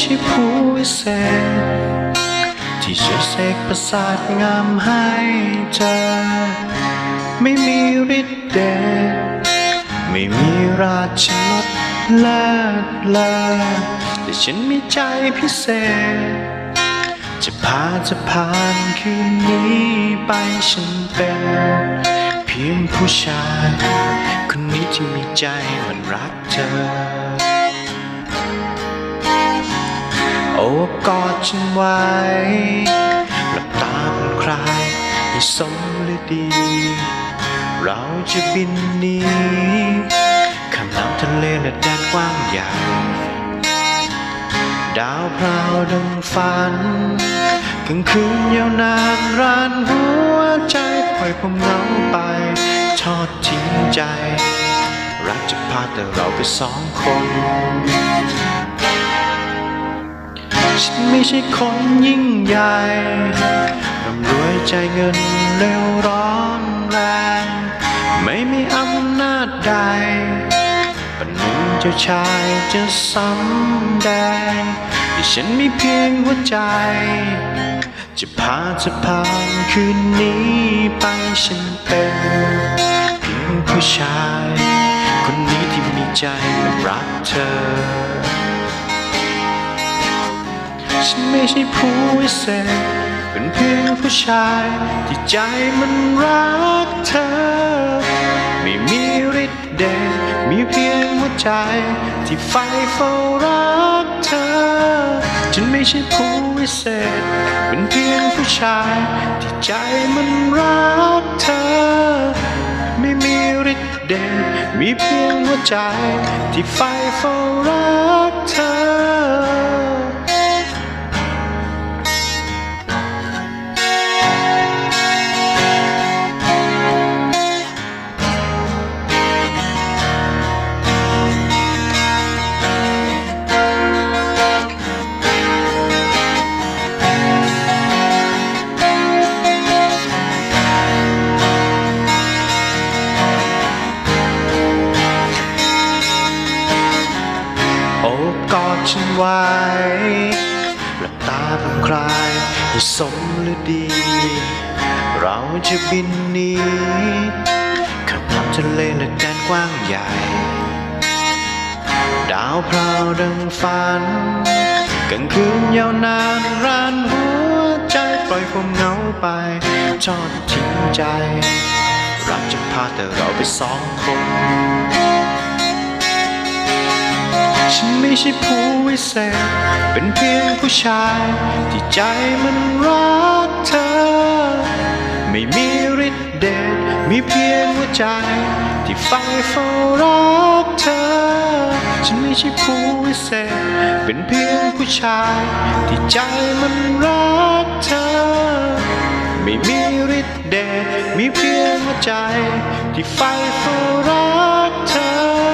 ใช่ผู้วิเศษ ที่จะเสกประสาทงามให้เธอ ไม่มีฤทธิ์เดชไม่มีราชลดเลิศเลอแต่ฉันมีใจพิเศษ จะพาจะผ่านคืนนี้ไปฉันเป็น เพียงผู้ชาย คนนี้ที่มีใจมันรักเธอ โอ้กอดฉันไว้หลับตาผ่อนคลายให้สมฤดี เราจะบินหนีข้ามน้ำทะเลและแดนกว้างใหญ่ ดาวพราวดังฝันกลางคืนยาวนานรานหัวใจปล่อยผมเหงาไปทอดทิ้งใจ รักจะพาแต่เราไปสองคน ฉันไม่ใช่คนยิ่งใหญ่ร่ำรวยใจเงินเร็วร้อนแรง ไม่มีอำนาจใดปนหนึ่งเจ้าชายจะสำแดงที่ฉันมีเพียงหัวใจ จะพาจะผ่านคืนนี้ไปฉันเป็นเพียงผู้ชาย คนนี้ที่มีใจรักเธอ ฉันไม่ใช่ผู้วิเศษเป็นเพียงผู้ชายที่ใจมันรักเธอ ไม่มีฤทธิ์เดชมีเพียงหัวใจ ที่ไฟเฝ้ารักเธอ ฉันไม่ใช่ผู้วิเศษเป็นเพียงผู้ชายที่ใจมันรักเธอ ไม่มีฤทธิ์เดชมีเพียงหัวใจ ที่ไฟเฝ้ารักเธอ อ้กอดฉันไว้หลับตาผ่อนคลายให้สมฤดี เราจะบินหนีข้ามน้ำทะเลและแดนกว้างใหญ่ ดาวพราวดังฝันกลางคืนยาวนานรานหัวใจปล่อยความเหงาไปทอดทิ้งใจ รักจะพาแต่เราไปสองคน ฉันไม่ใช่ผู้วิเศษ เป็นเพียงผู้ชายที่ใจมันรักเธอ ไม่มีฤทธิ์เดช มีเพียงหัวใจ ที่ไฟเฝ้ารักเธอ ฉันไม่ใช่ผู้วิเศษ เป็นเพียงผู้ชาย ที่ใจมันรักเธอ ไม่มีฤทธิ์เดช มีเพียงหัวใจ ที่ไฟเฝ้ารักเธอ